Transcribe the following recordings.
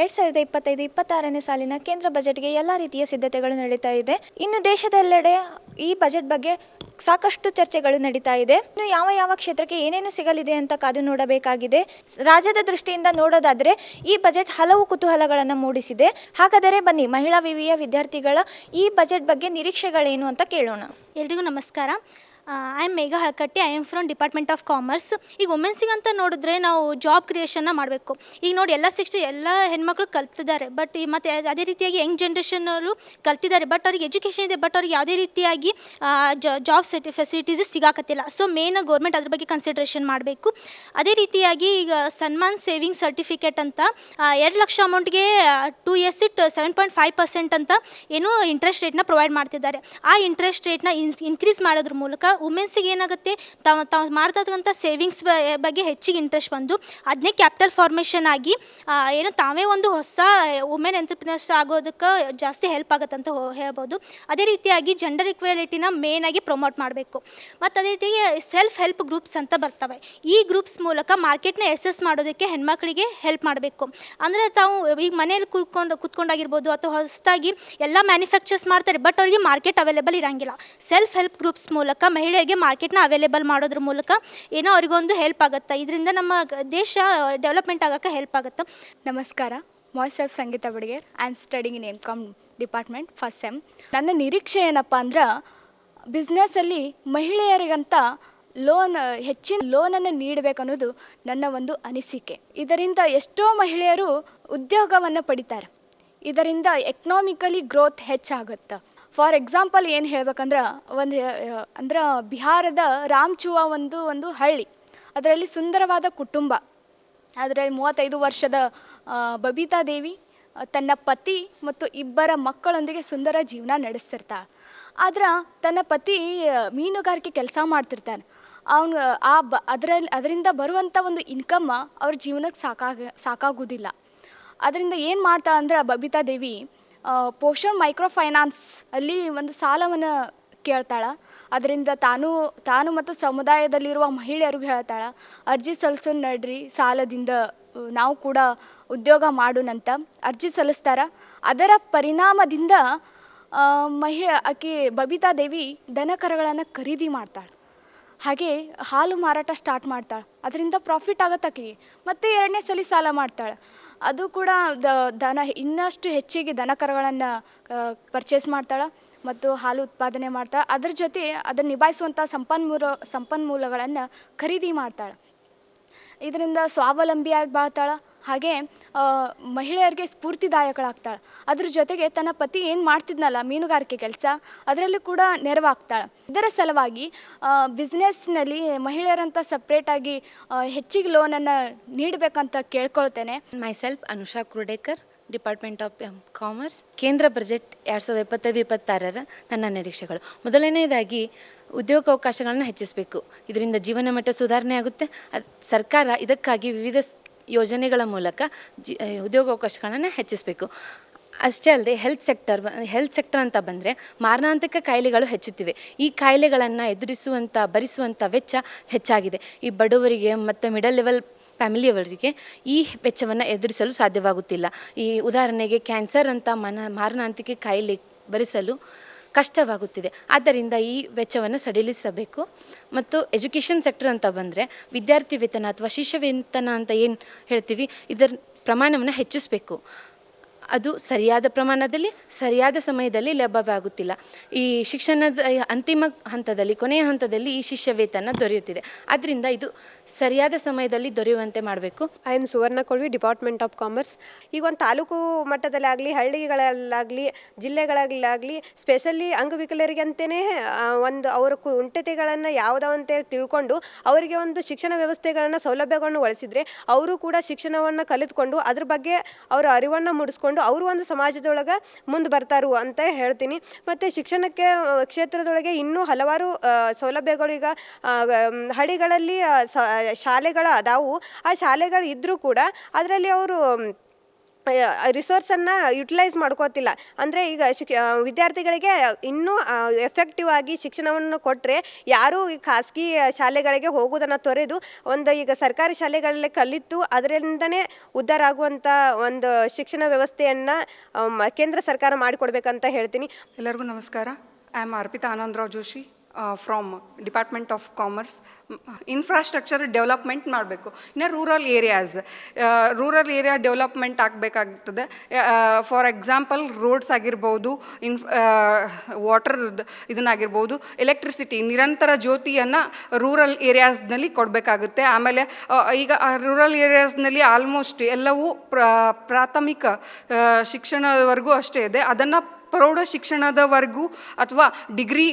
ಎರಡ್ ಸಾವಿರದ ಇಪ್ಪತ್ತೈದು, ಇಪ್ಪತ್ತಾರನೇ ಸಾಲಿನ ಕೇಂದ್ರ ಬಜೆಟ್ಗೆ ಎಲ್ಲ ರೀತಿಯ ಸಿದ್ಧತೆಗಳು ನಡೀತಾ ಇದೆ. ಇನ್ನು ದೇಶದೆಲ್ಲೆಡೆ ಈ ಬಜೆಟ್ ಬಗ್ಗೆ ಸಾಕಷ್ಟು ಚರ್ಚೆಗಳು ನಡೀತಾ ಇದೆ. ಇನ್ನು ಯಾವ ಯಾವ ಕ್ಷೇತ್ರಕ್ಕೆ ಏನೇನು ಸಿಗಲಿದೆ ಅಂತ ಕಾದು ನೋಡಬೇಕಾಗಿದೆ. ರಾಜ್ಯದ ದೃಷ್ಟಿಯಿಂದ ನೋಡೋದಾದ್ರೆ ಈ ಬಜೆಟ್ ಹಲವು ಕುತೂಹಲಗಳನ್ನು ಮೂಡಿಸಿದೆ. ಹಾಗಾದರೆ ಬನ್ನಿ, ಮಹಿಳಾ ವಿವಿಯ ವಿದ್ಯಾರ್ಥಿಗಳ ಈ ಬಜೆಟ್ ಬಗ್ಗೆ ನಿರೀಕ್ಷೆಗಳೇನು ಅಂತ ಕೇಳೋಣ. ಎಲ್ರಿಗೂ ನಮಸ್ಕಾರ. I am Megha Halakatti I am from department of commerce ಈಗ ವುಮೆನ್ಸಿಗೆ ಅಂತ ನೋಡಿದ್ರೆ ನಾವು ಜಾಬ್ ಕ್ರಿಯೇಷನ್ನ ಮಾಡಬೇಕು. ಈಗ ನೋಡಿ, ಎಲ್ಲ ಸಿಕ್ಸ್ಟಿ ಎಲ್ಲ ಹೆಣ್ಮಕ್ಳು ಕಲ್ತಿದ್ದಾರೆ. ಬಟ್ ಈ ಮತ್ತು ಅದೇ ರೀತಿಯಾಗಿ ಯಂಗ್ ಜನ್ರೇಷನಲ್ಲೂ ಕಲ್ತಿದ್ದಾರೆ. ಬಟ್ ಅವ್ರಿಗೆ ಎಜುಕೇಷನ್ ಇದೆ. ಬಟ್ ಅವ್ರಿಗೆ ಯಾವುದೇ ರೀತಿಯಾಗಿ ಜಾಬ್ ಸೆಟಿ ಫೆಸಿಲಿಟೀಸು ಸಿಗಾಕತ್ತಿಲ್ಲ. ಸೊ ಮೇನ್ ಗೌರ್ಮೆಂಟ್ ಅದ್ರ ಬಗ್ಗೆ ಕನ್ಸಿಡ್ರೇಷನ್ ಮಾಡಬೇಕು. ಅದೇ ರೀತಿಯಾಗಿ ಈಗ ಸನ್ಮಾನ್ ಸೇವಿಂಗ್ ಸರ್ಟಿಫಿಕೇಟ್ ಅಂತ ಎರಡು lakh ಅಮೌಂಟ್ಗೆ two years it seven point five percent ಅಂತ ಏನು ಇಂಟ್ರೆಸ್ಟ್ ರೇಟ್ನ ಪ್ರೊವೈಡ್ ಮಾಡ್ತಿದ್ದಾರೆ. ಆ ಇಂಟ್ರೆಸ್ಟ್ ರೇಟ್ನ ಇನ್ಕ್ರೀಸ್ ಮಾಡೋದ್ರ ಮೂಲಕ ವುಮೆನ್ಸಿಗೆ ಏನಾಗುತ್ತೆ? ತಾವು ತಾವು ಮಾಡ್ತಕ್ಕಂಥ ಸೇವಿಂಗ್ಸ್ ಬಗ್ಗೆ ಹೆಚ್ಚಿಗೆ ಇಂಟ್ರೆಸ್ಟ್ ಬಂದು ಅದನ್ನೇ ಕ್ಯಾಪಿಟಲ್ ಫಾರ್ಮೇಷನ್ ಆಗಿ ಏನು ತಾವೇ ಒಂದು ಹೊಸ ವುಮೆನ್ ಎಂಟರ್ಪ್ರಿನರ್ಸ್ ಆಗೋದಕ್ಕೆ ಜಾಸ್ತಿ ಹೆಲ್ಪ್ ಆಗುತ್ತೆ ಅಂತ ಹೇಳ್ಬೋದು. ಅದೇ ರೀತಿಯಾಗಿ ಜೆಂಡರ್ ಇಕ್ವಾಲಿಟಿನ ಮೇನ್ ಆಗಿ ಪ್ರಮೋಟ್ ಮಾಡಬೇಕು. ಮತ್ತು ಅದೇ ರೀತಿಯಾಗಿ ಸೆಲ್ಫ್ ಹೆಲ್ಪ್ ಗ್ರೂಪ್ಸ್ ಅಂತ ಬರ್ತವೆ. ಈ ಗ್ರೂಪ್ಸ್ ಮೂಲಕ ಮಾರ್ಕೆಟ್ನ ಎಸೆಸ್ ಮಾಡೋದಕ್ಕೆ ಹೆಣ್ಮಕ್ಳಿಗೆ ಹೆಲ್ಪ್ ಮಾಡಬೇಕು. ಅಂದರೆ ತಾವು ಈಗ ಮನೇಲಿ ಕೂತ್ಕೊಂಡು, ಕೂತ್ಕೊಂಡಾಗಿರ್ಬೋದು ಅಥವಾ ಹೊಸದಾಗಿ ಎಲ್ಲ ಮ್ಯಾನುಫ್ಯಾಕ್ಚರ್ಸ್ ಮಾಡ್ತಾರೆ ಬಟ್ ಅವರಿಗೆ ಮಾರ್ಕೆಟ್ ಅವೈಲೇಬಲ್ ಇರಂಗಿಲ್ಲ. ಸೆಲ್ಫ್ ಹೆಲ್ಪ್ ಗ್ರೂಪ್ಸ್ ಮೂಲಕ ಮಹಿಳೆಯರಿಗೆ ಮಾರ್ಕೆಟ್ನ ಅವೈಲೇಬಲ್ ಮಾಡೋದ್ರ ಮೂಲಕ ಏನೋ ಅವರಿಗೊಂದು ಹೆಲ್ಪ್ ಆಗುತ್ತೆ. ಇದರಿಂದ ನಮ್ಮ ದೇಶ ಡೆವಲಪ್ಮೆಂಟ್ ಆಗೋಕ್ಕೆ ಹೆಲ್ಪ್ ಆಗುತ್ತೆ. ನಮಸ್ಕಾರ. Myself Sangeetha Badiger I am studying in income department first sem ನನ್ನ ನಿರೀಕ್ಷೆ ಏನಪ್ಪ ಅಂದ್ರೆ ಬಿಸ್ನೆಸ್ಸಲ್ಲಿ ಮಹಿಳೆಯರಿಗಂತ ಲೋನ್ ಹೆಚ್ಚಿನ ಲೋನನ್ನು ನೀಡಬೇಕನ್ನೋದು ನನ್ನ ಒಂದು ಅನಿಸಿಕೆ. ಇದರಿಂದ ಎಷ್ಟೋ ಮಹಿಳೆಯರು ಉದ್ಯೋಗವನ್ನು ಪಡಿತಾರೆ. ಇದರಿಂದ ಎಕನಾಮಿಕಲಿ ಗ್ರೋತ್ ಹೆಚ್ಚಾಗುತ್ತೆ. ಫಾರ್ ಎಕ್ಸಾಂಪಲ್ ಏನು ಹೇಳ್ಬೇಕಂದ್ರೆ, ಒಂದು ಅಂದ್ರೆ ಬಿಹಾರದ ರಾಮ್ಚುವ ಒಂದು ಒಂದು ಹಳ್ಳಿ. ಅದರಲ್ಲಿ ಸುಂದರವಾದ ಕುಟುಂಬ. ಅದರಲ್ಲಿ ಮೂವತ್ತೈದು ವರ್ಷದ ಬಬಿತಾ ದೇವಿ, ತನ್ನ ಪತಿ ಮತ್ತು ಇಬ್ಬರ ಮಕ್ಕಳೊಂದಿಗೆ ಸುಂದರ ಜೀವನ ನಡೆಸ್ತಿರ್ತಾಳೆ. ಆದ್ರೆ ತನ್ನ ಪತಿ ಮೀನುಗಾರಿಕೆ ಕೆಲಸ ಮಾಡ್ತಿರ್ತಾನೆ. ಅವನು, ಆ ಬ ಅದರಲ್ಲಿ ಅದರಿಂದ ಬರುವಂಥ ಒಂದು ಇನ್ಕಮ್ಮ ಅವ್ರ ಜೀವನಕ್ಕೆ ಸಾಕಾಗ, ಸಾಕಾಗೋದಿಲ್ಲ. ಅದರಿಂದ ಏನು ಮಾಡ್ತಾಳೆ ಅಂದ್ರೆ ಬಬಿತಾ ದೇವಿ ಪೋಷಣ್ ಮೈಕ್ರೋ ಫೈನಾನ್ಸ್ ಅಲ್ಲಿ ಒಂದು ಸಾಲವನ್ನು ಕೇಳ್ತಾಳೆ. ಅದರಿಂದ ತಾನು ತಾನು ಮತ್ತು ಸಮುದಾಯದಲ್ಲಿರುವ ಮಹಿಳೆಯರಿಗೂ ಹೇಳ್ತಾಳೆ, ಅರ್ಜಿ ಸಲ್ಲಿಸು ನಡ್ರಿ, ಸಾಲದಿಂದ ನಾವು ಕೂಡ ಉದ್ಯೋಗ ಮಾಡೋಣಂತ. ಅರ್ಜಿ ಸಲ್ಲಿಸ್ತಾರ. ಅದರ ಪರಿಣಾಮದಿಂದ ಮಹಿಳೆ ಮಹಿ ಆಕೆ ಬಬಿತಾ ದೇವಿ ದನಕರಗಳನ್ನು ಖರೀದಿ ಮಾಡ್ತಾಳೆ. ಹಾಗೆ ಹಾಲು ಮಾರಾಟ ಸ್ಟಾರ್ಟ್ ಮಾಡ್ತಾಳೆ. ಅದರಿಂದ ಪ್ರಾಫಿಟ್ ಆಗುತ್ತಕ್ಕೆ ಮತ್ತೆ ಎರಡನೇ ಸಲ ಸಾಲ ಮಾಡ್ತಾಳೆ. ಅದು ಕೂಡ ದ, ದನ, ಇನ್ನಷ್ಟು ಹೆಚ್ಚಿಗೆ ದನ ಕರುಗಳನ್ನು ಪರ್ಚೇಸ್ ಮಾಡ್ತಾಳೆ ಮತ್ತು ಹಾಲು ಉತ್ಪಾದನೆ ಮಾಡ್ತಾಳೆ. ಅದ್ರ ಜೊತೆ ಅದನ್ನು ನಿಭಾಯಿಸುವಂಥ ಸಂಪನ್ಮೂಲ, ಸಂಪನ್ಮೂಲಗಳನ್ನು ಖರೀದಿ ಮಾಡ್ತಾಳೆ. ಇದರಿಂದ ಸ್ವಾವಲಂಬಿಯಾಗಿ ಬಾಳ್ತಾಳೆ. ಹಾಗೆ ಮಹಿಳೆಯರಿಗೆ ಸ್ಫೂರ್ತಿದಾಯಕಳಾಗ್ತಾಳೆ. ಅದ್ರ ಜೊತೆಗೆ ತನ್ನ ಪತಿ ಏನು ಮಾಡ್ತಿದ್ನಲ್ಲ, ಮೀನುಗಾರಿಕೆ ಕೆಲಸ, ಅದರಲ್ಲೂ ಕೂಡ ನೆರವಾಗ್ತಾಳೆ. ಇದರ ಸಲುವಾಗಿ ಬಿಸ್ನೆಸ್ನಲ್ಲಿ ಮಹಿಳೆಯರಂತ ಸಪ್ರೇಟಾಗಿ ಹೆಚ್ಚಿಗೆ ಲೋನನ್ನು ನೀಡಬೇಕಂತ ಕೇಳ್ಕೊಳ್ತೇನೆ. Myself Anusha Kurdekar department of commerce ಕೇಂದ್ರ ಬಜೆಟ್ ಎರಡು ಸಾವಿರದ ಇಪ್ಪತ್ತೈದು, ಇಪ್ಪತ್ತಾರರ ನನ್ನ ನಿರೀಕ್ಷೆಗಳು. ಮೊದಲನೇದಾಗಿ ಉದ್ಯೋಗಾವಕಾಶಗಳನ್ನು ಹೆಚ್ಚಿಸಬೇಕು. ಇದರಿಂದ ಜೀವನ ಮಟ್ಟ ಸುಧಾರಣೆ ಆಗುತ್ತೆ. ಸರ್ಕಾರ ಇದಕ್ಕಾಗಿ ವಿವಿಧ ಯೋಜನೆಗಳ ಮೂಲಕ ಜಿ ಉದ್ಯೋಗಾವಕಾಶಗಳನ್ನು ಹೆಚ್ಚಿಸಬೇಕು. ಅಷ್ಟೇ ಅಲ್ಲದೆ ಹೆಲ್ತ್ ಸೆಕ್ಟರ್ ಹೆಲ್ತ್ ಸೆಕ್ಟರ್ ಅಂತ ಬಂದರೆ ಮಾರಣಾಂತಿಕ ಕಾಯಿಲೆಗಳು ಹೆಚ್ಚುತ್ತಿವೆ. ಈ ಕಾಯಿಲೆಗಳನ್ನು ಎದುರಿಸುವಂಥ ಭರಿಸುವಂಥ ವೆಚ್ಚ ಹೆಚ್ಚಾಗಿದೆ. ಈ ಬಡವರಿಗೆ ಮತ್ತು ಮಿಡಲ್ ಲೆವೆಲ್ ಫ್ಯಾಮಿಲಿಯವರಿಗೆ ಈ ವೆಚ್ಚವನ್ನು ಎದುರಿಸಲು ಸಾಧ್ಯವಾಗುತ್ತಿಲ್ಲ. ಈ ಉದಾಹರಣೆಗೆ ಕ್ಯಾನ್ಸರ್ ಅಂತ ಮನ, ಮಾರಣಾಂತಿಕ ಕಾಯಿಲೆ ಭರಿಸಲು ಕಷ್ಟವಾಗುತ್ತಿದೆ. ಆದ್ದರಿಂದ ಈ ವೆಚ್ಚವನ್ನು ಸಡಿಲಿಸಬೇಕು. ಮತ್ತು ಎಜುಕೇಷನ್ ಸೆಕ್ಟರ್ ಅಂತ ಬಂದರೆ ವಿದ್ಯಾರ್ಥಿ ವೇತನ ಅಥವಾ ಶಿಷ್ಯ ವೇತನ ಅಂತ ಏನು ಹೇಳ್ತೀವಿ? ಇದರ ಪ್ರಮಾಣವನ್ನು ಹೆಚ್ಚಿಸಬೇಕು. ಅದು ಸರಿಯಾದ ಪ್ರಮಾಣದಲ್ಲಿ, ಸರಿಯಾದ ಸಮಯದಲ್ಲಿ ಲಭ್ಯವಾಗುತ್ತಿಲ್ಲ. ಈ ಶಿಕ್ಷಣದ ಅಂತಿಮ ಹಂತದಲ್ಲಿ, ಕೊನೆಯ ಹಂತದಲ್ಲಿ ಈ ಶಿಷ್ಯ ವೇತನ ದೊರೆಯುತ್ತಿದೆ. ಆದ್ದರಿಂದ ಇದು ಸರಿಯಾದ ಸಮಯದಲ್ಲಿ ದೊರೆಯುವಂತೆ ಮಾಡಬೇಕು. I am Suvarna Kolvi department of commerce ಈಗ ಒಂದು ತಾಲೂಕು ಮಟ್ಟದಲ್ಲಾಗಲಿ, ಹಳ್ಳಿಗಳಲ್ಲಾಗಲಿ, ಜಿಲ್ಲೆಗಳಲ್ಲಾಗಲಿ ಸ್ಪೆಷಲಿ ಅಂಗವಿಕಲರಿಗೆ ಅಂತಲೇ ಒಂದು ಅವರ ಕುಂಟತೆಗಳನ್ನು ಯಾವುದೋ ಅಂತೇಳಿ ತಿಳ್ಕೊಂಡು ಅವರಿಗೆ ಒಂದು ಶಿಕ್ಷಣ ವ್ಯವಸ್ಥೆಗಳನ್ನು ಸೌಲಭ್ಯಗಳನ್ನು ಒಳಿಸಿದರೆ, ಅವರು ಕೂಡ ಶಿಕ್ಷಣವನ್ನು ಕಲಿತ್ಕೊಂಡು ಅದ್ರ ಬಗ್ಗೆ ಅವರ ಅರಿವನ್ನು ಮೂಡಿಸ್ಕೊಂಡು ಅವರು ಒಂದು ಸಮಾಜದೊಳಗೆ ಮುಂದೆ ಬರ್ತಾರು ಅಂತ ಹೇಳ್ತೀನಿ. ಮತ್ತು ಶಿಕ್ಷಣಕ್ಕೆ ಕ್ಷೇತ್ರದೊಳಗೆ ಇನ್ನೂ ಹಲವಾರು ಸೌಲಭ್ಯಗಳು ಈಗ ಹಳ್ಳಿಗಳಲ್ಲಿ ಶಾಲೆಗಳು ಅದಾವು. ಆ ಶಾಲೆಗಳು ಇದ್ದರೂ ಕೂಡ ಅದರಲ್ಲಿ ಅವರು ರಿಸೋರ್ಸನ್ನು ಯುಟಿಲೈಸ್ ಮಾಡ್ಕೋತಿಲ್ಲ. ಅಂದರೆ ಈಗ ಶಿಕ್ ವಿದ್ಯಾರ್ಥಿಗಳಿಗೆ ಇನ್ನೂ ಎಫೆಕ್ಟಿವ್ ಆಗಿ ಶಿಕ್ಷಣವನ್ನು ಕೊಟ್ಟರೆ ಯಾರೂ ಈ ಖಾಸಗಿ ಶಾಲೆಗಳಿಗೆ ಹೋಗೋದನ್ನು ತೊರೆದು ಒಂದು ಈಗ ಸರ್ಕಾರಿ ಶಾಲೆಗಳಲ್ಲಿ ಕಲಿತು ಅದರಿಂದನೇ ಉದ್ಧಾರ ಆಗುವಂಥ ಒಂದು ಶಿಕ್ಷಣ ವ್ಯವಸ್ಥೆಯನ್ನು ಕೇಂದ್ರ ಸರ್ಕಾರ ಮಾಡಿಕೊಡ್ಬೇಕಂತ ಹೇಳ್ತೀನಿ. ಎಲ್ಲರಿಗೂ ನಮಸ್ಕಾರ. I am Arpita Anandrao Joshi. From department of commerce infrastructure development ಮಾಡಬೇಕು. ಇನ್ನು rural areas rural area development ಆಗಬೇಕಾಗ್ತದೆ. For example roads ಆಗಿರ್ಬೋದು ಇನ್ ವಾಟರ್ ಇದನ್ನಾಗಿರ್ಬೋದು ಎಲೆಕ್ಟ್ರಿಸಿಟಿ ನಿರಂತರ ಜ್ಯೋತಿಯನ್ನು ರೂರಲ್ ಏರಿಯಾಸ್ನಲ್ಲಿ ಕೊಡಬೇಕಾಗುತ್ತೆ. ಆಮೇಲೆ ಈಗ ರೂರಲ್ ಏರಿಯಾಸ್ನಲ್ಲಿ ಆಲ್ಮೋಸ್ಟ್ ಎಲ್ಲವೂ ಪ್ರ, ಪ್ರಾಥಮಿಕ ಶಿಕ್ಷಣದವರೆಗೂ ಅಷ್ಟೇ ಇದೆ. ಅದನ್ನು ಪ್ರೌಢ ಶಿಕ್ಷಣದವರೆಗೂ ಅಥವಾ ಡಿಗ್ರಿ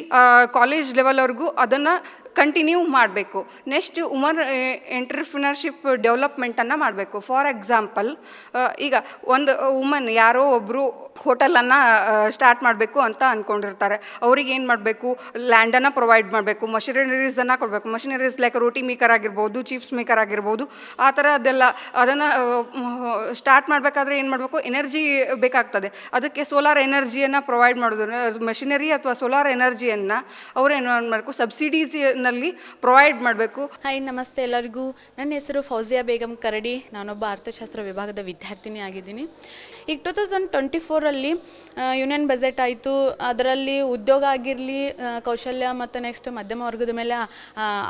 ಕಾಲೇಜ್ ಲೆವೆಲ್ವರೆಗೂ ಅದನ್ನು ಕಂಟಿನ್ಯೂ ಮಾಡಬೇಕು. ನೆಕ್ಸ್ಟ್ ಉಮನ್ ಎಂಟ್ರಪ್ರಿನರ್ಶಿಪ್ ಡೆವಲಪ್ಮೆಂಟನ್ನು ಮಾಡಬೇಕು. ಫಾರ್ ಎಕ್ಸಾಂಪಲ್ ಈಗ ಒಂದು ವುಮನ್ ಯಾರೋ ಒಬ್ಬರು ಹೋಟೆಲನ್ನು ಸ್ಟಾರ್ಟ್ ಮಾಡಬೇಕು ಅಂತ ಅಂದ್ಕೊಂಡಿರ್ತಾರೆ ಅವ್ರಿಗೆ ಏನು ಮಾಡಬೇಕು? ಲ್ಯಾಂಡನ್ನು ಪ್ರೊವೈಡ್ ಮಾಡಬೇಕು. ಮಷಿನರೀಸನ್ನು ಕೊಡಬೇಕು. ಮಷಿನರೀಸ್ ಲೈಕ್ ರೋಟಿ ಮೇಕರ್ ಆಗಿರ್ಬೋದು ಚಿಪ್ಸ್ ಮೇಕರ್ ಆಗಿರ್ಬೋದು, ಆ ಥರ ಅದೆಲ್ಲ, ಅದನ್ನು ಸ್ಟಾರ್ಟ್ ಮಾಡಬೇಕಾದ್ರೆ ಏನು ಮಾಡಬೇಕು? ಎನರ್ಜಿ ಬೇಕಾಗ್ತದೆ. ಅದಕ್ಕೆ ಸೋಲಾರ್ ಎನರ್ಜಿಯನ್ನು ಪ್ರೊವೈಡ್ ಮಾಡೋದ್ರ ಮಷಿನರಿ ಅಥವಾ ಸೋಲಾರ್ ಎನರ್ಜಿಯನ್ನು ಅವ್ರೇನು ಮಾಡಬೇಕು ಸಬ್ಸಿಡೀಸ್ನಲ್ಲಿ ಪ್ರೊವೈಡ್ ಮಾಡಬೇಕು. ಹಾಯ್ ನಮಸ್ತೆ ಎಲ್ಲರಿಗೂ. ನನ್ನ ಹೆಸರು ಫೌಜಿಯಾ ಬೇಗಂ ಕರಡಿ. ನಾನೊಬ್ಬ ಅರ್ಥಶಾಸ್ತ್ರ ವಿಭಾಗದ ವಿದ್ಯಾರ್ಥಿನಿ ಆಗಿದ್ದೀನಿ. ಈಗ ಟು ತೌಸಂಡ್ ಟ್ವೆಂಟಿ ಫೋರಲ್ಲಿ ಯೂನಿಯನ್ ಬಜೆಟ್ ಆಯಿತು. ಅದರಲ್ಲಿ ಉದ್ಯೋಗ ಆಗಿರಲಿ ಕೌಶಲ್ಯ ಮತ್ತು ನೆಕ್ಸ್ಟ್ ಮಧ್ಯಮ ವರ್ಗದ ಮೇಲೆ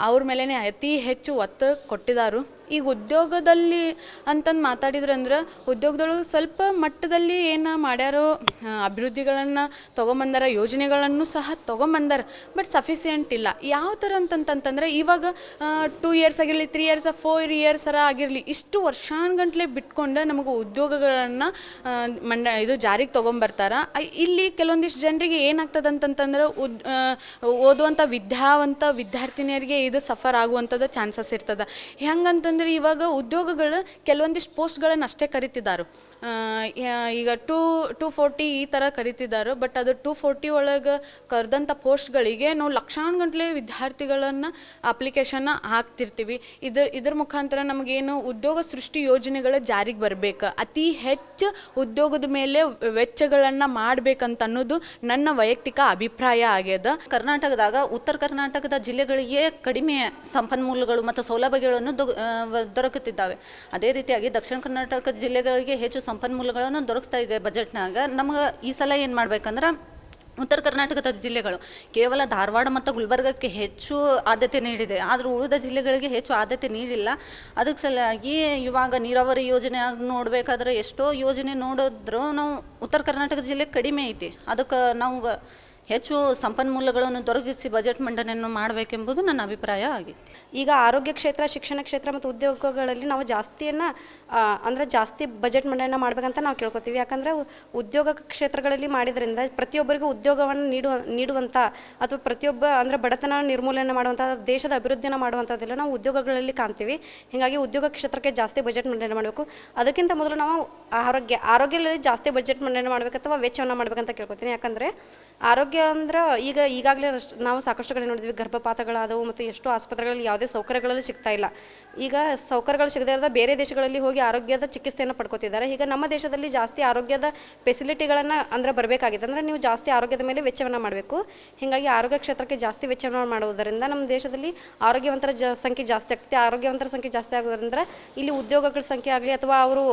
ಅವ್ರ ಮೇಲೇ ಅತಿ ಹೆಚ್ಚು ಒತ್ತು ಕೊಟ್ಟಿದ್ದಾರು ಈಗ ಉದ್ಯೋಗದಲ್ಲಿ ಅಂತಂದು ಮಾತಾಡಿದ್ರೆ ಅಂದ್ರೆ ಉದ್ಯೋಗದೊಳಗೆ ಸ್ವಲ್ಪ ಮಟ್ಟದಲ್ಲಿ ಏನು ಮಾಡ್ಯಾರೋ ಅಭಿವೃದ್ಧಿಗಳನ್ನು ತೊಗೊಂಬಂದಾರ, ಯೋಜನೆಗಳನ್ನು ಸಹ ತೊಗೊಂಬಂದಾರ, ಬಟ್ ಸಫಿಸಿಯೆಂಟ್ ಇಲ್ಲ. ಯಾವ ಥರ ಅಂತಂತಂತಂದ್ರೆ ಇವಾಗ ಟೂ ಇಯರ್ಸ್ ಆಗಿರಲಿ ತ್ರೀ ಇಯರ್ಸ್ ಫೋರ್ ಇಯರ್ಸರ ಆಗಿರಲಿ, ಇಷ್ಟು ವರ್ಷಾನುಗಂಟ್ಲೆ ಬಿಟ್ಕೊಂಡು ನಮಗೆ ಉದ್ಯೋಗಗಳನ್ನು ಮಂಡ, ಇದು ಜಾರಿಗೆ ತೊಗೊಂಬರ್ತಾರ. ಇಲ್ಲಿ ಕೆಲವೊಂದಿಷ್ಟು ಜನರಿಗೆ ಏನಾಗ್ತದೆ ಅಂತಂತಂದ್ರೆ ಉದ್ ಓದುವಂಥ ವಿದ್ಯಾವಂತ ವಿದ್ಯಾರ್ಥಿನಿಯರಿಗೆ ಇದು ಸಫರ್ ಆಗುವಂಥದ್ದು ಚಾನ್ಸಸ್ ಇರ್ತದೆ. ಹೆಂಗಂತಂದ್ರೆ ಇವಾಗ ಉದ್ಯೋಗಗಳು ಕೆಲವೊಂದಿಷ್ಟು ಪೋಸ್ಟ್ಗಳನ್ನು ಅಷ್ಟೇ ಕರಿತಿದ್ದಾರೆ ಈಗ ಟೂ ಟೂ ಫೋರ್ಟಿ ಈ ಥರ ಕರಿತಿದ್ದಾರೆ ಬಟ್ ಅದು ಟೂ ಫೋರ್ಟಿ ಒಳಗೆ ಕರೆದಂಥ ಪೋಸ್ಟ್ಗಳಿಗೆ ನಾವು ಲಕ್ಷಾನುಗಟ್ಟಲೆ ವಿದ್ಯಾರ್ಥಿಗಳನ್ನು ಅಪ್ಲಿಕೇಶನ್ನ ಹಾಕ್ತಿರ್ತೀವಿ. ಇದ್ರ ಇದ್ರ ಮುಖಾಂತರ ನಮಗೇನು ಉದ್ಯೋಗ ಸೃಷ್ಟಿ ಯೋಜನೆಗಳ ಜಾರಿಗೆ ಬರಬೇಕು, ಅತಿ ಹೆಚ್ಚು ಉದ್ಯೋಗದ ಮೇಲೆ ವೆಚ್ಚಗಳನ್ನು ಮಾಡಬೇಕಂತ ಅನ್ನೋದು ನನ್ನ ವೈಯಕ್ತಿಕ ಅಭಿಪ್ರಾಯ ಆಗ್ಯದ. ಕರ್ನಾಟಕದಾಗ, ಉತ್ತರ ಕರ್ನಾಟಕದ ಜಿಲ್ಲೆಗಳಿಗೆ ಕಡಿಮೆ ಸಂಪನ್ಮೂಲಗಳು ಮತ್ತು ಸೌಲಭ್ಯಗಳನ್ನು ದೊರಕುತ್ತಿದ್ದಾವೆ. ಅದೇ ರೀತಿಯಾಗಿ ದಕ್ಷಿಣ ಕರ್ನಾಟಕ ಜಿಲ್ಲೆಗಳಿಗೆ ಹೆಚ್ಚು ಸಂಪನ್ಮೂಲಗಳನ್ನು ದೊರಕಿಸ್ತಾ ಇದೆ ಬಜೆಟ್ನಾಗ. ನಮ್ಗೆ ಈ ಸಲ ಏನು ಮಾಡ್ಬೇಕಂದ್ರೆ ಉತ್ತರ ಕರ್ನಾಟಕದ ಜಿಲ್ಲೆಗಳು ಕೇವಲ ಧಾರವಾಡ ಮತ್ತು ಗುಲ್ಬರ್ಗಕ್ಕೆ ಹೆಚ್ಚು ಆದ್ಯತೆ ನೀಡಿದೆ. ಆದರೂ ಉಳಿದ ಜಿಲ್ಲೆಗಳಿಗೆ ಹೆಚ್ಚು ಆದ್ಯತೆ ನೀಡಿಲ್ಲ. ಅದಕ್ಕೆ ಸಲುವಾಗಿ ಇವಾಗ ನೀರಾವರಿ ಯೋಜನೆ ಆಗಿ ನೋಡಬೇಕಾದ್ರೆ ಎಷ್ಟೋ ಯೋಜನೆ ನೋಡಿದ್ರು ನಾವು ಉತ್ತರ ಕರ್ನಾಟಕ ಜಿಲ್ಲೆ ಕಡಿಮೆ ಐತಿ. ಅದಕ್ಕೆ ನಾವು ಹೆಚ್ಚು ಸಂಪನ್ಮೂಲಗಳನ್ನು ದೊರಕಿಸಿ ಬಜೆಟ್ ಮಂಡನೆಯನ್ನು ಮಾಡಬೇಕೆಂಬುದು ನನ್ನ ಅಭಿಪ್ರಾಯ ಆಗಿತ್ತು. ಈಗ ಆರೋಗ್ಯ ಕ್ಷೇತ್ರ, ಶಿಕ್ಷಣ ಕ್ಷೇತ್ರ ಮತ್ತು ಉದ್ಯೋಗಗಳಲ್ಲಿ ನಾವು ಜಾಸ್ತಿಯನ್ನು ಅಂದರೆ ಜಾಸ್ತಿ ಬಜೆಟ್ ಮಂಡನೆ ಮಾಡಬೇಕಂತ ನಾವು ಕೇಳ್ಕೊತೀವಿ. ಯಾಕಂದರೆ ಉದ್ಯೋಗ ಕ್ಷೇತ್ರಗಳಲ್ಲಿ ಮಾಡಿದ್ರಿಂದ ಪ್ರತಿಯೊಬ್ಬರಿಗೂ ಉದ್ಯೋಗವನ್ನು ನೀಡುವ ನೀಡುವಂಥ ಅಥವಾ ಪ್ರತಿಯೊಬ್ಬ, ಅಂದರೆ ಬಡತನ ನಿರ್ಮೂಲನೆ ಮಾಡುವಂಥ ದೇಶದ ಅಭಿವೃದ್ಧಿನ ಮಾಡುವಂಥದ್ದೆಲ್ಲ ನಾವು ಉದ್ಯೋಗಗಳಲ್ಲಿ ಕಾಣ್ತೀವಿ. ಹೀಗಾಗಿ ಉದ್ಯೋಗ ಕ್ಷೇತ್ರಕ್ಕೆ ಜಾಸ್ತಿ ಬಜೆಟ್ ಮಂಡನೆ ಮಾಡಬೇಕು. ಅದಕ್ಕಿಂತ ಮೊದಲು ನಾವು ಆರೋಗ್ಯ, ಆರೋಗ್ಯದಲ್ಲಿ ಜಾಸ್ತಿ ಬಜೆಟ್ ಮಂಡನೆ ಮಾಡಬೇಕು ಅಥವಾ ವೆಚ್ಚವನ್ನು ಮಾಡಬೇಕಂತ ಕೇಳ್ಕೊತೀನಿ. ಯಾಕಂದರೆ ಆರೋಗ್ಯ ಅಂದ್ರೆ ಈಗ ಈಗಾಗಲೇ ನಾವು ಸಾಕಷ್ಟು ಕಡೆ ನೋಡಿದ್ವಿ ಗರ್ಭಪಾತಗಳಾದವು ಮತ್ತು ಎಷ್ಟೋ ಆಸ್ಪತ್ರೆಗಳಲ್ಲಿ ಯಾವುದೇ ಸೌಕರ್ಯಗಳಲ್ಲಿ ಸಿಗ್ತಾ ಇಲ್ಲ. ಈಗ ಸೌಕರ್ಯಗಳು ಸಿಗದೇ ಇರೋದ ಬೇರೆ ದೇಶಗಳಲ್ಲಿ ಹೋಗಿ ಆರೋಗ್ಯದ ಚಿಕಿತ್ಸೆಯನ್ನು ಪಡ್ಕೋತಿದ್ದಾರೆ. ಈಗ ನಮ್ಮ ದೇಶದಲ್ಲಿ ಜಾಸ್ತಿ ಆರೋಗ್ಯದ ಫೆಸಿಲಿಟಿಗಳನ್ನು ಅಂದ್ರೆ ಬರಬೇಕಾಗಿದೆ ಅಂದರೆ ನೀವು ಜಾಸ್ತಿ ಆರೋಗ್ಯದ ಮೇಲೆ ವೆಚ್ಚವನ್ನು ಮಾಡಬೇಕು. ಹೀಗಾಗಿ ಆರೋಗ್ಯ ಕ್ಷೇತ್ರಕ್ಕೆ ಜಾಸ್ತಿ ವೆಚ್ಚವನ್ನು ಮಾಡುವುದರಿಂದ ನಮ್ಮ ದೇಶದಲ್ಲಿ ಆರೋಗ್ಯವಂತರ ಜ, ಸಂಖ್ಯೆ ಜಾಸ್ತಿ ಆಗ್ತದೆ ಆರೋಗ್ಯವಂತರ ಸಂಖ್ಯೆ ಜಾಸ್ತಿ ಆಗೋದ್ರಿಂದ ಇಲ್ಲಿ ಉದ್ಯೋಗಗಳ ಸಂಖ್ಯೆ ಆಗಲಿ ಅಥವಾ ಅವರು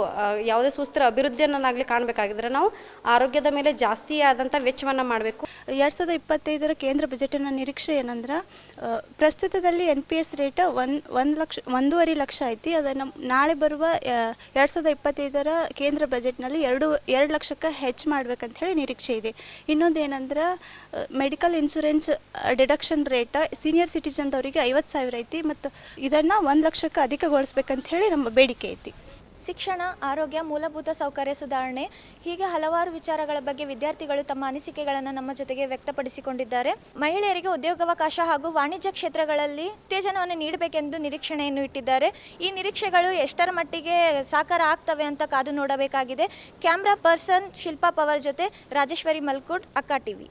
ಯಾವುದೇ ಸುಸ್ಥಿರ ಅಭಿವೃದ್ಧಿಯನ್ನಾಗಲಿ ಕಾಣಬೇಕಾಗಿದ್ರೆ ನಾವು ಆರೋಗ್ಯದ ಮೇಲೆ ಜಾಸ್ತಿ ಆದಂಥ ವೆಚ್ಚವನ್ನು ಮಾಡಬೇಕು. ಎರಡು ಸಾವಿರದ ಇಪ್ಪತ್ತೈದರ ಕೇಂದ್ರ ಬಜೆಟಿನ ನಿರೀಕ್ಷೆ ಏನಂದ್ರೆ ಪ್ರಸ್ತುತದಲ್ಲಿ ಎನ್ ಪಿ ಎಸ್ ರೇಟ್ ಒಂದು ಒಂದು ಲಕ್ಷ, ಒಂದೂವರೆ ಲಕ್ಷ ಐತಿ. ಅದನ್ನು ನಾಳೆ ಬರುವ ಎರಡು ಸಾವಿರದ ಇಪ್ಪತ್ತೈದರ ಕೇಂದ್ರ ಬಜೆಟ್ನಲ್ಲಿ ಎರಡು ಎರಡು ಲಕ್ಷಕ್ಕೆ ಹೆಚ್ಚು ಮಾಡ್ಬೇಕಂತ ಹೇಳಿ ನಿರೀಕ್ಷೆ ಇದೆ. ಇನ್ನೊಂದು ಏನಂದ್ರೆ medical insurance deduction rate senior ಸಿಟಿಜನ್ದವರಿಗೆ ಐವತ್ತು ಸಾವಿರ ಐತಿ. ಮತ್ತು ಇದನ್ನು ಒಂದು ಲಕ್ಷಕ್ಕೆ ಅಧಿಕಗೊಳಿಸ್ಬೇಕಂತ ಹೇಳಿ ನಮ್ಮ ಬೇಡಿಕೆ ಐತಿ. ಶಿಕ್ಷಣ, ಆರೋಗ್ಯ, ಮೂಲಭೂತ ಸೌಕರ್ಯ ಸುಧಾರಣೆ ಹೀಗೆ ಹಲವಾರು ವಿಚಾರಗಳ ಬಗ್ಗೆ ವಿದ್ಯಾರ್ಥಿಗಳು ತಮ್ಮ ಅನಿಸಿಕೆಗಳನ್ನು ನಮ್ಮ ಜೊತೆಗೆ ವ್ಯಕ್ತಪಡಿಸಿಕೊಂಡಿದ್ದಾರೆ. ಮಹಿಳೆಯರಿಗೆ ಉದ್ಯೋಗಾವಕಾಶ ಹಾಗೂ ವಾಣಿಜ್ಯ ಕ್ಷೇತ್ರಗಳಲ್ಲಿ ಉತ್ತೇಜನವನ್ನು ನೀಡಬೇಕೆಂದು ನಿರೀಕ್ಷಣೆಯನ್ನು ಇಟ್ಟಿದ್ದಾರೆ. ಈ ನಿರೀಕ್ಷೆಗಳು ಎಷ್ಟರ ಮಟ್ಟಿಗೆ ಸಾಕಾರ ಆಗ್ತವೆ ಅಂತ ಕಾದು ನೋಡಬೇಕಾಗಿದೆ. ಕ್ಯಾಮ್ರಾ ಪರ್ಸನ್ ಶಿಲ್ಪಾ ಪವರ್ ಜೊತೆ ರಾಜೇಶ್ವರಿ ಮಲ್ಕುಡ್, ಅಕ್ಕ ಟಿವಿ.